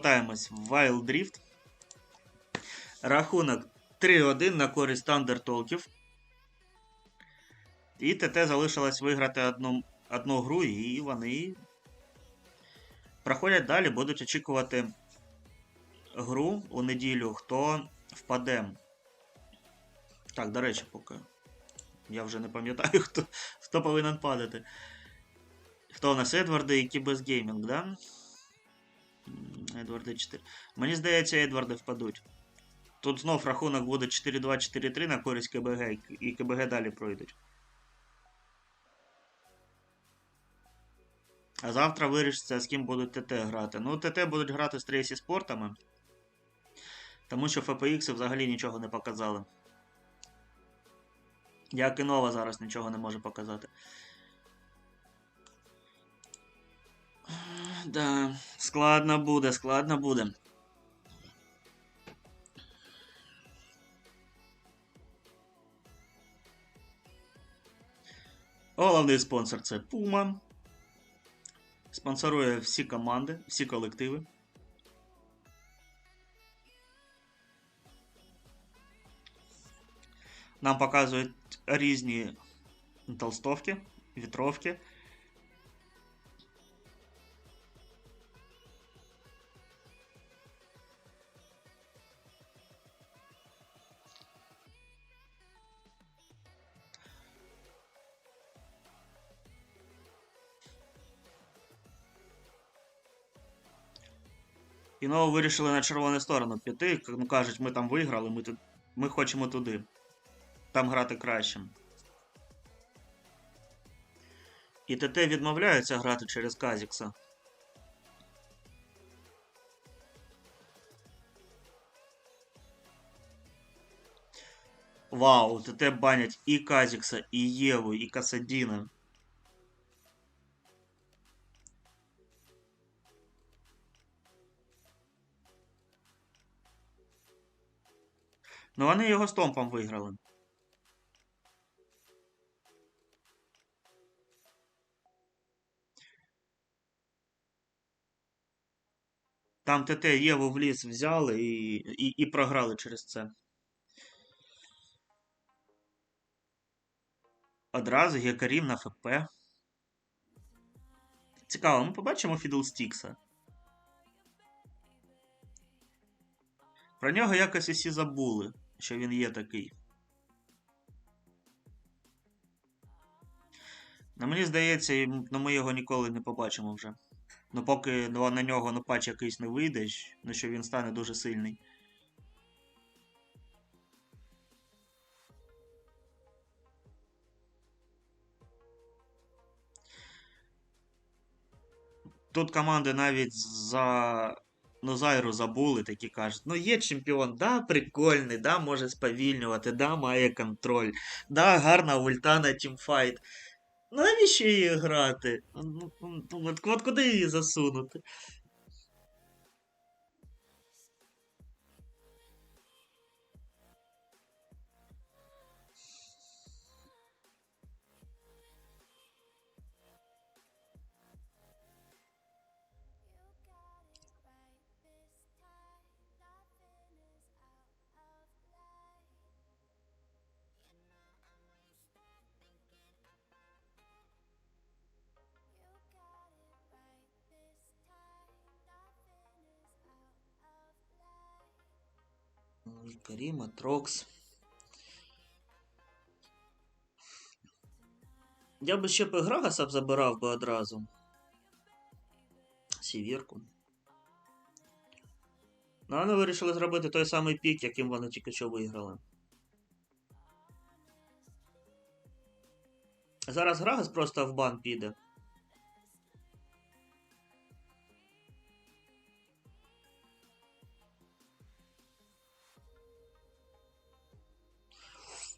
повертаємось в Wild Drift. Рахунок 3-1 на користь Тандертолків. І ТТ залишилось виграти одну, одну гру, і вони проходять далі, будуть очікувати гру у неділю, хто впаде. Так, до речі, поки. Я вже не пам'ятаю, хто, хто повинен падати. Хто у нас Едварди і Кібес Геймінг, да? М, Едварди 4. Мені здається, Едварди впадуть. Тут знов рахунок буде 4-2-4-3 на користь КБГ, і КБГ далі пройдуть. А завтра вирішиться, з ким будуть ТТ грати. Ну, ТТ будуть грати з Трейсі спортами. Тому що FPX взагалі нічого не показали. Як і Нова зараз нічого не може показати. Да, складно буде, складно буде. Головний спонсор це Puma. Спонсорує всі команди, всі колективи. Нам показують різні толстовки, вітровки. І знову вирішили на червону сторону піти. Ну кажуть, ми там виграли, ми, ми хочемо туди. Там грати краще. І ТТ відмовляються грати через Казікса. Вау, ТТ банять і Казікса, і Єву, і Касадіна. Ну вони його стомпом виграли. Там ТТ Єву в ліс взяли і, і, і програли через це. Одразу Гекарім на ФП. Цікаво, ми побачимо Фідлстікса. Про нього якось усі забули, що він є такий. На мені здається, ну, ми його ніколи не побачимо вже. Ну, поки ну, на нього ну, патч якийсь не вийде, ну що він стане дуже сильний. Тут команди навіть за Ну, Зайру забули, такі кажуть, ну є чемпіон, да, прикольний, да, може сповільнювати, да, має контроль, да, гарна ульта на тімфайт. Ну, навіщо її грати? От, от куди її засунути? Каріма, Трокс. Я би ще б Грагаса б забирав би одразу. Сівірку. Ну, вони вирішили зробити той самий пік, яким вони тільки що виграли. Зараз Грагас просто в бан піде.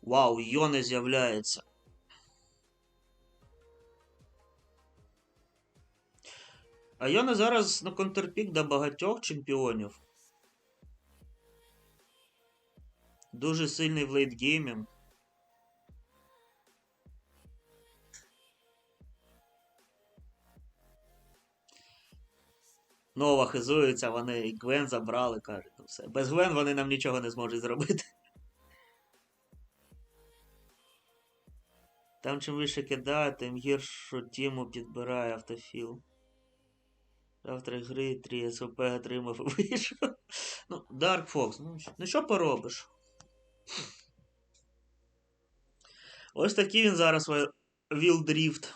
Вау, Йоне з'являється. А Йоне зараз на контрпік до багатьох чемпіонів. Дуже сильний в лейтгеймі. Нова хизується, вони і Гвен забрали, кажуть, ну все. Без Гвен вони нам нічого не зможуть зробити. Там чим вище кидає, тим гіршу тіму підбирає автофіл. Завтра гри 3 СВП отримав і вийшов. Ну, Dark Fox, ну, ну що поробиш? Ось такий він зараз Rift.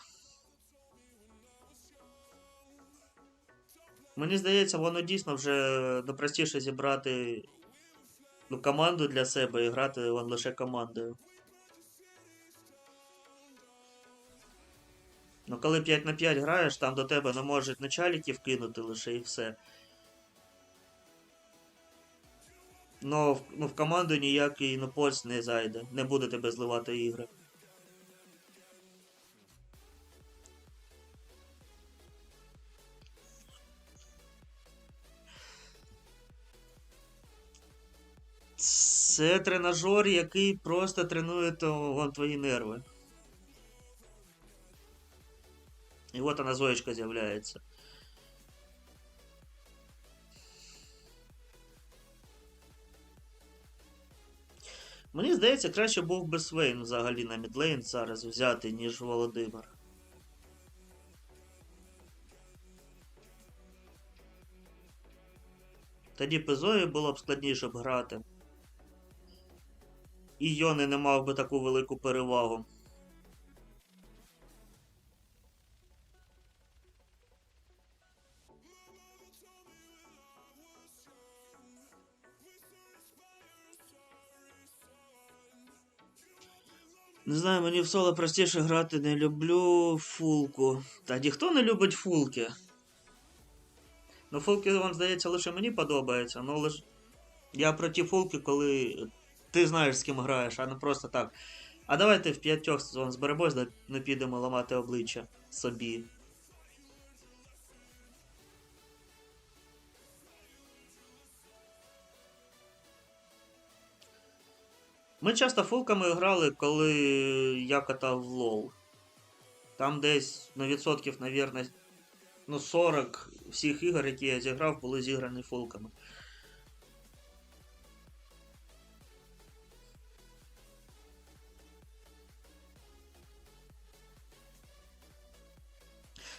Мені здається, воно дійсно вже ну, простіше зібрати ну, команду для себе і грати лише командою. Ну, коли 5 на 5 граєш, там до тебе не можуть начальників кинути лише і все. Но в, ну, в команду ніякий ну, не зайде. Не буде тебе зливати ігри. Це тренажер, який просто тренує то, вон, твої нерви. І от вона Зоєчка з'являється. Мені здається, краще був би Свейн взагалі на мідлейн зараз взяти, ніж Володимир. Тоді Зої було б складніше б грати. І Йони не мав би таку велику перевагу. Не знаю, мені в соло простіше грати не люблю фулку. Та ніхто не любить фулки. Ну, фулки, вам здається, лише мені подобається, але лише. Я про ті фулки, коли ти знаєш, з ким граєш, а не просто так. А давайте в п'ятьох сезон зберемось, не підемо ламати обличчя собі. Ми часто фулками грали, коли я катав в лол. Там десь на відсотків, навірно, ну 40 всіх ігор, які я зіграв, були зіграні фулками.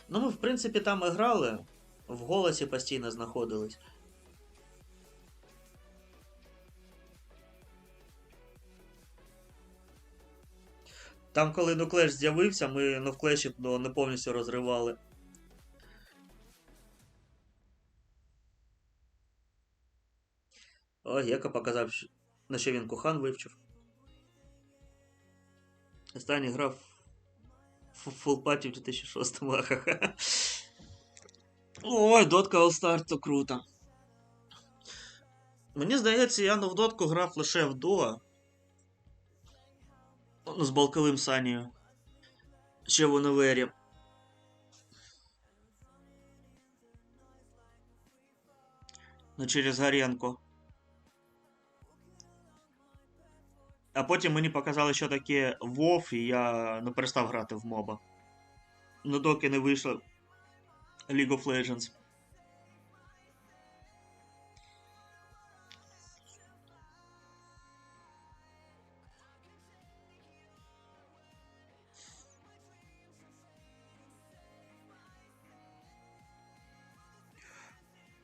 Ну, ми, в принципі, там і грали, в голосі постійно знаходились. Там, коли ну, клеш з'явився, ми ну, в клеші ну, не повністю розривали. О, Гека показав, на що він кухан вивчив. Останній грав в фулпаті в 2006-му. ахаха. Ой, дотка All Star, то круто. Мені здається, я ну, в дотку грав лише в Дуа. З балковим Санію. Ще в універі. Ну, через Гаренко. А потім мені показали, що таке WoW, і я ну, перестав грати в моба. Ну, доки не вийшло League of Legends.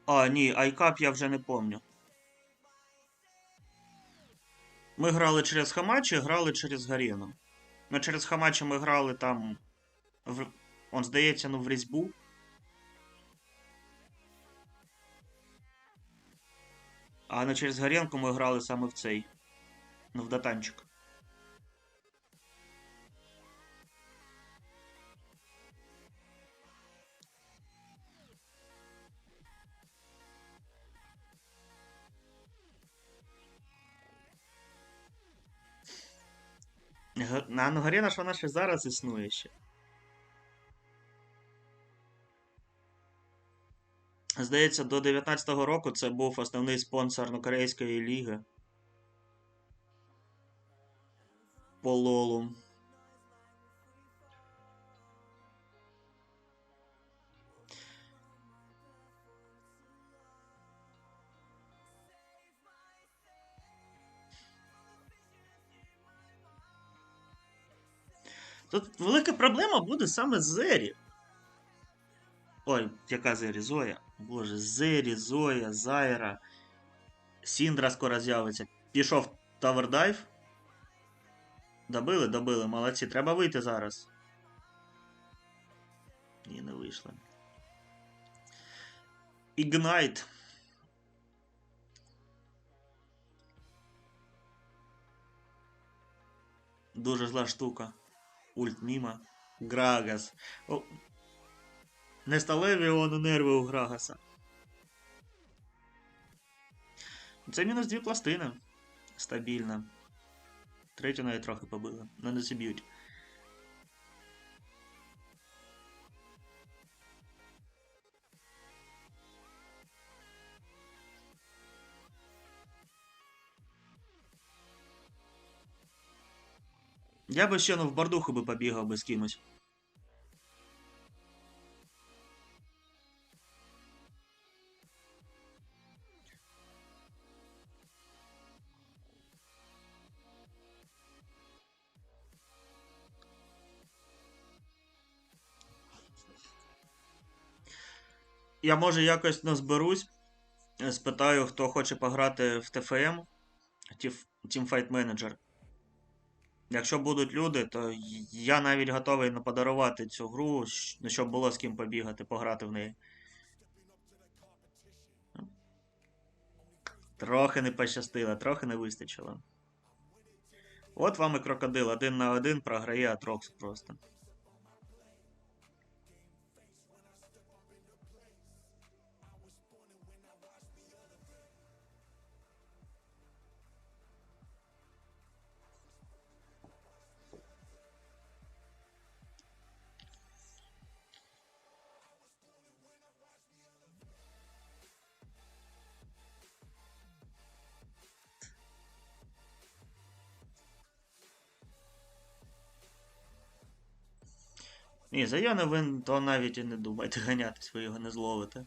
А, ні, айкап я вже не помню. Ми грали через Хамачі, грали через Гарену. Ну, через Хамачі ми грали там. В... Он, здається, ну в різьбу. А ну через Гаренку ми грали саме в цей. Ну, в датанчик. На ну, ж вона ще зараз існує ще. Здається, до 19-го року це був основний спонсор Нукорейської ліги. По лолу. Тут велика проблема буде саме з Зері. Ой, яка Зері? Зоя. Боже, Зері, Зоя, Зайра. Сіндра скоро з'явиться. Пішов Тавердайв. Добили, добили, молодці. Треба вийти зараз. Ні, не вийшло. Ignite. Дуже зла штука. Ульт міма. Грагас. О. Не сталеві воно нерви у Грагаса. Це мінус дві пластини. Стабільна. Третю навіть трохи побили. Не зіб'ють. Я би ще ну, в бардуху би побігав би з кимось. Я може якось назберусь, е, спитаю, хто хоче пограти в ТФМ, Тіф- Teamfight Manager. Якщо будуть люди, то я навіть готовий подарувати цю гру, ну, щоб було з ким побігати, пограти в неї. Трохи не пощастило, трохи не вистачило. От вам і крокодил один на один програє Атрокс просто. Ні, за Йони ви то навіть і не думайте ганятись, ви його не зловите.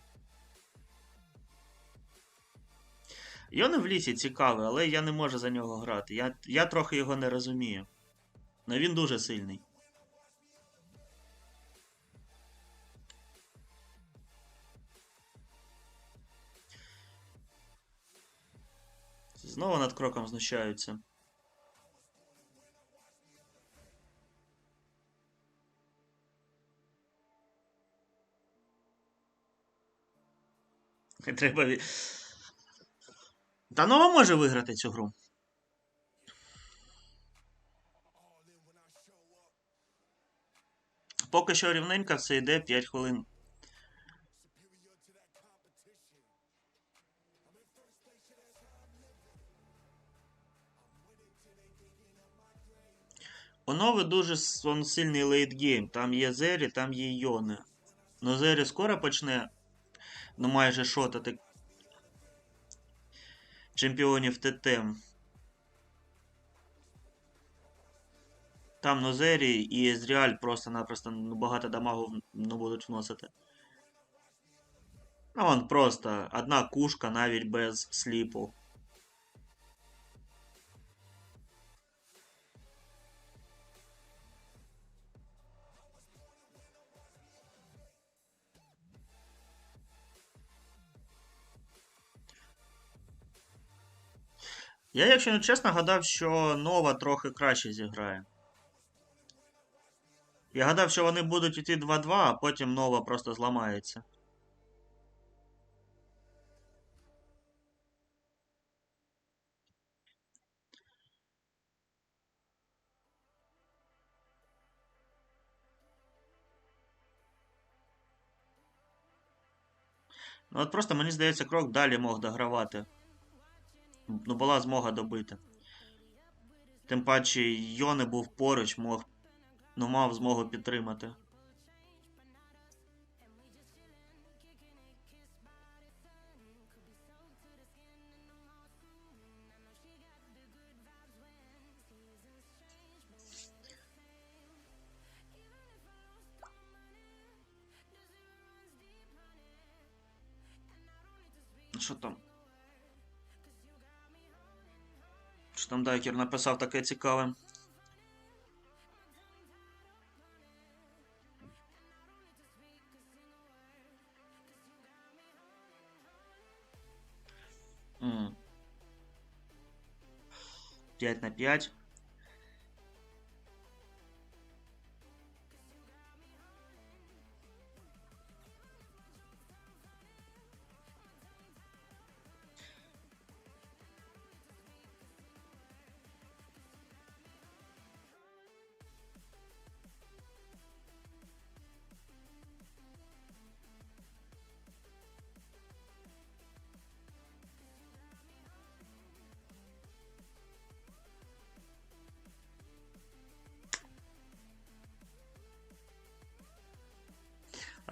Йони в лісі цікавий, але я не можу за нього грати. Я, я трохи його не розумію. Но він дуже сильний. Знову над кроком знущаються. Треба. Та Нова може виграти цю гру. Поки що рівненько все йде 5 хвилин. У Нови дуже с- сильний лейтгейм. Там є Зері, там є Йони. Ну Зері скоро почне ну майже шотати чемпіонів ТТ. Там Нозері і Езріаль просто-напросто ну, багато дамагу ну, будуть вносити. Ну, вон просто одна кушка навіть без сліпу. Я, якщо не чесно, гадав, що Нова трохи краще зіграє. Я гадав, що вони будуть йти 2-2, а потім Нова просто зламається. Ну от просто мені здається, крок далі мог догравати. Ну, була змога добити. Тим паче, Йони був поруч, мог. Ну, мав змогу підтримати. Що там? Там Дайкер написав таке цікаве. П'ять на п'ять.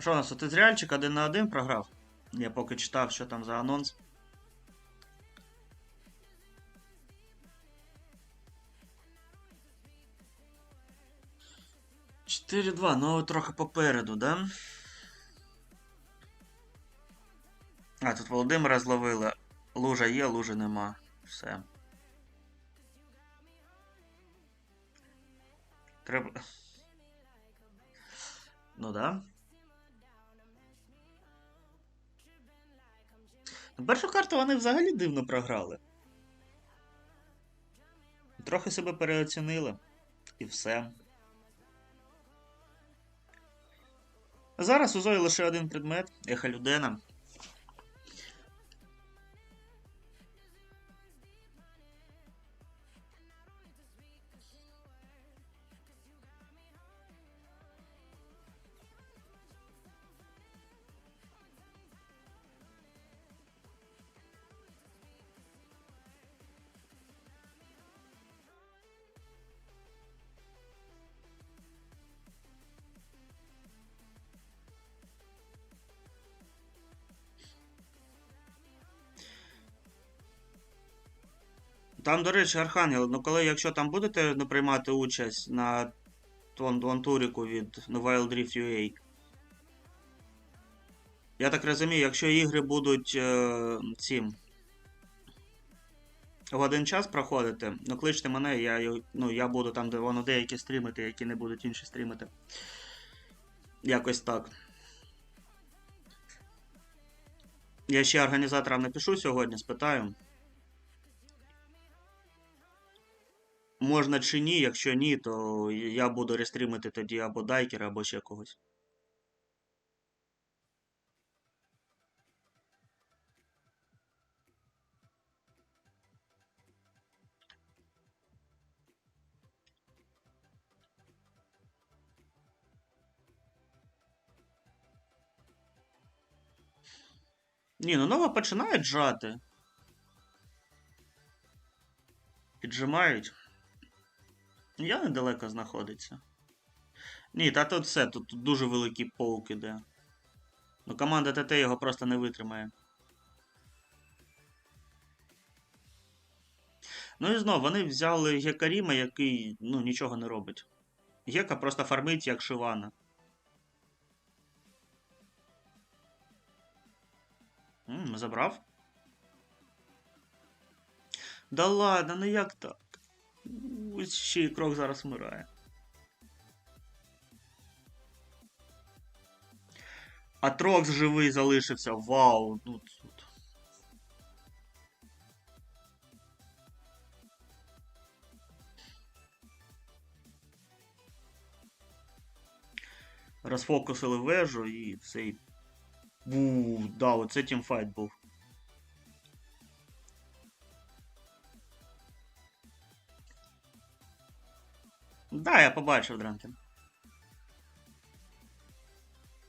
Що у нас? Тут реальчик один на один програв? Я поки читав, що там за анонс. Чотири два, ну трохи попереду, да? А, тут Володимира зловили. Лужа є, лужи нема. Все. Треба. Ну да. Першу карту вони взагалі дивно програли. Трохи себе переоцінили. І все. Зараз у Зої лише один предмет ехолюдена. Там, до речі, Архангел, ну коли, якщо там будете ну, приймати участь на тон від ну, Wild Rift UA. Я так розумію, якщо ігри будуть е, цим в один час проходити, ну кличте мене, я, ну, я буду там, де воно деякі стрімити, які не будуть інші стрімити. Якось так. Я ще організаторам напишу сьогодні, спитаю. Можна чи ні, якщо ні, то я буду рестрімити тоді або дайкера, або ще когось. Ні, ну нова починає джати. Піджимають. Я недалеко знаходиться. Ні, та тут все, тут, дуже великий полк іде. Ну, команда ТТ його просто не витримає. Ну і знов, вони взяли Гекаріма, який ну, нічого не робить. Гека просто фармить як Шивана. М, забрав? Да ладно, ну як так? Ще і крок зараз вмирає. А Трокс живий залишився. Вау. Ну, тут. Розфокусили вежу і цей. Бу, да, оце тімфайт був. Да, я побачив Дранкен.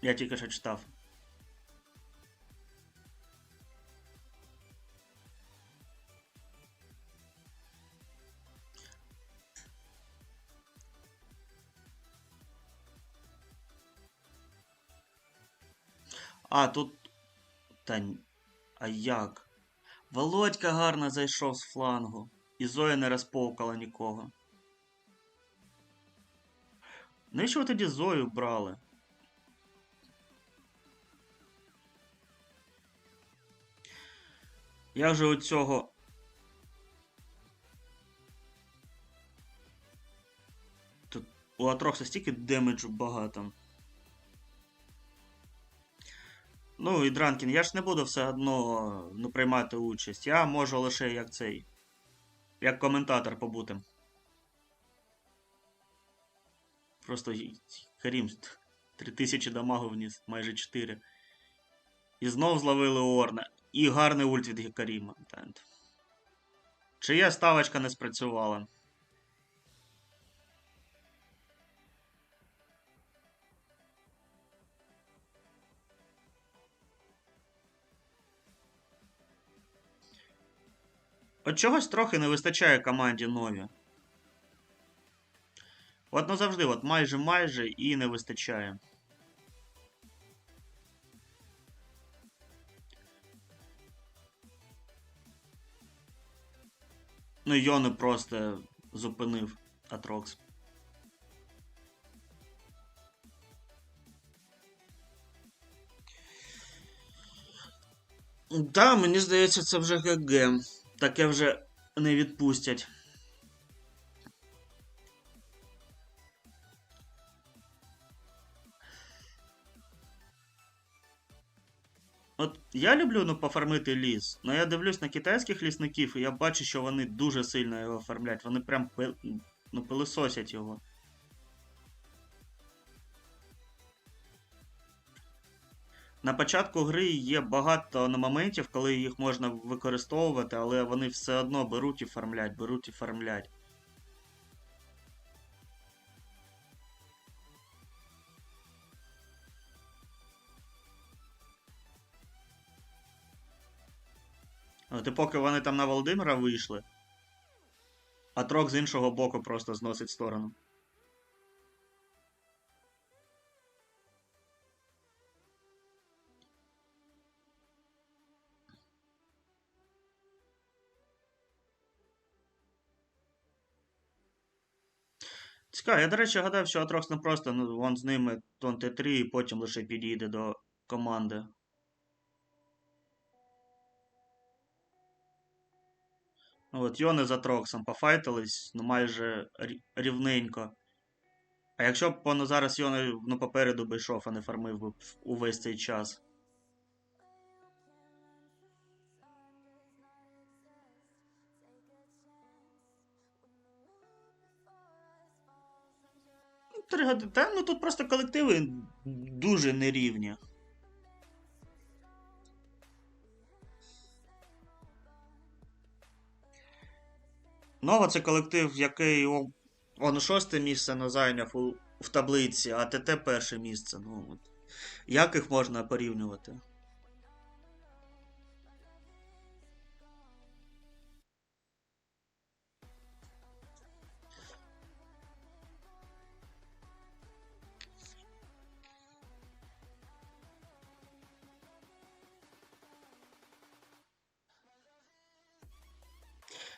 Я тільки що читав. А, тут. Та. А як? Володька гарно зайшов з флангу. І Зоя не розповкала нікого. Навіщо ви тоді Зою брали? Як же у цього. Тут у Атрокса стільки демеджу багато. Ну і Дранкін, я ж не буду все одно ну, приймати участь. Я можу лише як цей. Як коментатор побути. Просто Карім 3000 дамагу вніс, майже 4. І знов зловили Орна. І гарний ульт від Каріма. Чия ставочка не спрацювала. От чогось трохи не вистачає команді нові. От ну завжди, от майже майже і не вистачає. Ну, Йони просто зупинив Атрокс. Да, мені здається, це вже ГГ. Таке вже не відпустять. От я люблю ну, пофармити ліс, але я дивлюсь на китайських лісників, і я бачу, що вони дуже сильно його оформляють. Вони прям ну, пилисосять його. На початку гри є багато на моментів, коли їх можна використовувати, але вони все одно беруть і фармлять, беруть і фармлять. І поки вони там на Володимира вийшли, а трок з іншого боку просто зносить сторону. Цікаво, я, до речі, гадав, що Атрокс не просто, ну, вон з ними тон Т3 і потім лише підійде до команди. От Йони з Атроксом пофайтились, ну майже рівненько. А якщо б воно зараз Йони ну, попереду би йшов, а не фармив би увесь цей час. Ну, Три години. Та ну тут просто колективи дуже нерівні. Нова це колектив, який он шосте місце на зайняв у, в таблиці, а ТТ перше місце. Ну, от. Як їх можна порівнювати?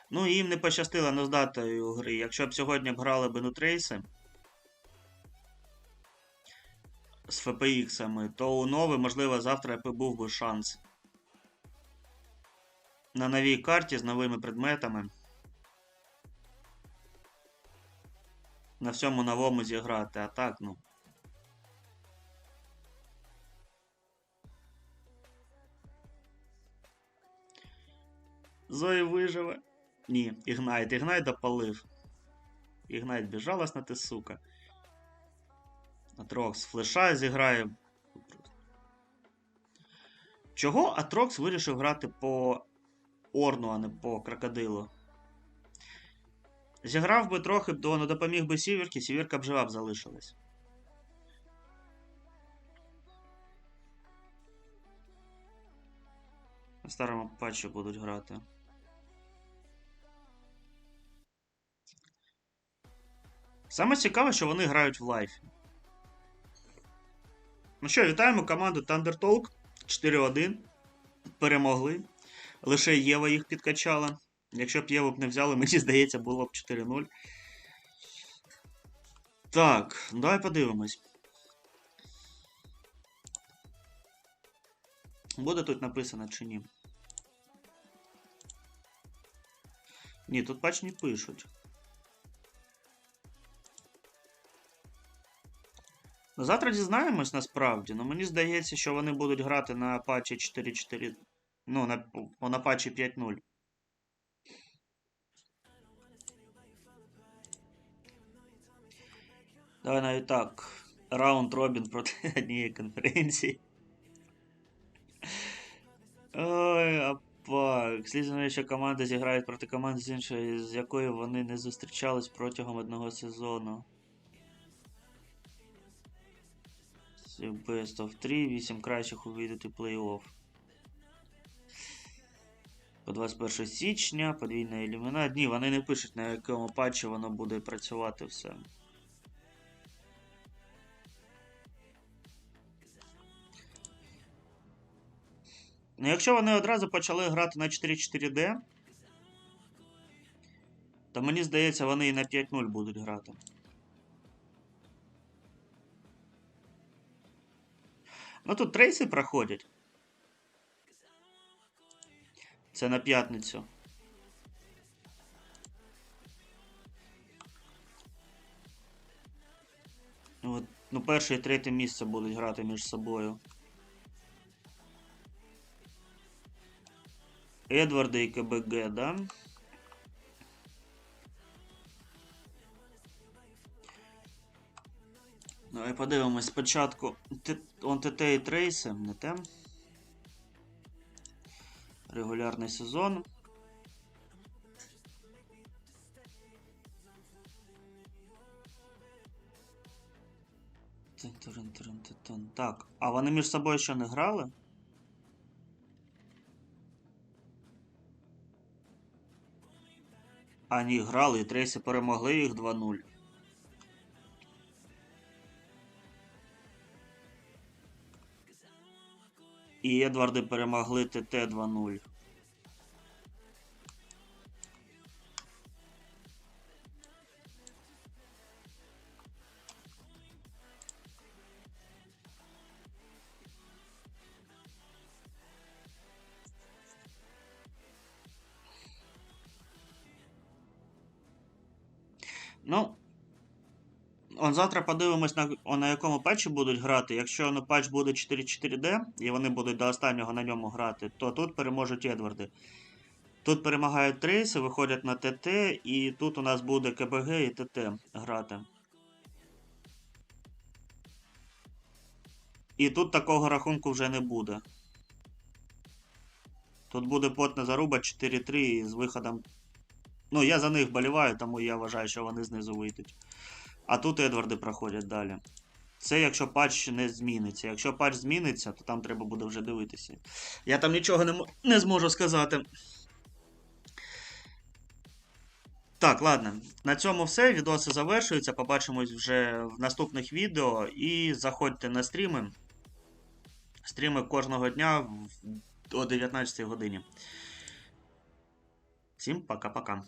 Ну, їм не пощастило не з гри. Якщо б сьогодні б грали б нутрейси з FPX, то у нови, можливо, завтра б був би шанс. На новій карті з новими предметами. На всьому новому зіграти, а так, ну. Зої виживе. Ні, Ігнайт. Ігнайт допалив. Ігнайт безжалостна ти, сука. Атрокс флеша зіграє. Чого Атрокс вирішив грати по Орну, а не по крокодилу? Зіграв би трохи, то не допоміг би Сіверки, Сіверка б жива б залишилась. На старому патчі будуть грати. Саме цікаве, що вони грають в лайфі. Ну що, вітаємо команду Thunder Talk 4-1. Перемогли. Лише Єва їх підкачала. Якщо б Єву б не взяли, мені здається, було б 4-0. Так, давай подивимось. Буде тут написано чи ні? Ні, тут патч не пишуть. Завтра дізнаємось насправді, але мені здається, що вони будуть грати на патчі 4.4. Ну, на, на патчі 5.0. Давай навіть так. Раунд Робін проти однієї конференції. Ой, апак. Слідно, що команди зіграють проти команд з іншої, з якою вони не зустрічались протягом одного сезону. Це Best of 3, 8 кращих увійдуть у плей-офф. По 21 січня, подвійна ілюміна. Ні, вони не пишуть, на якому патчі воно буде працювати все. Ну, якщо вони одразу почали грати на 4-4D, то мені здається, вони і на 5-0 будуть грати. Ну тут трейси проходять. Це на п'ятницю. Ну, От, ну, перше і третє місце будуть грати між собою. Едварда і КБГ, да? Давай подивимось спочатку. Он ТТ і трейси, не те. Регулярний сезон. Так, а вони між собою ще не грали? А ні, грали, і трейси перемогли їх 2-0. І Едварди перемогли ТТ 2-0. Он завтра подивимось, на, на якому патчі будуть грати. Якщо ну, патч буде 4-4D, і вони будуть до останнього на ньому грати, то тут переможуть Едварди. Тут перемагають трейси, виходять на ТТ, і тут у нас буде КБГ і ТТ грати. І тут такого рахунку вже не буде. Тут буде потна заруба 4-3 з виходом. Ну, я за них боліваю, тому я вважаю, що вони знизу вийдуть. А тут Едварди проходять далі. Це якщо патч не зміниться. Якщо патч зміниться, то там треба буде вже дивитися. Я там нічого не, не зможу сказати. Так, ладно. На цьому все. Відоси завершуються. Побачимось вже в наступних відео. І заходьте на стріми. Стріми кожного дня о 19 годині. Всім пока-пока.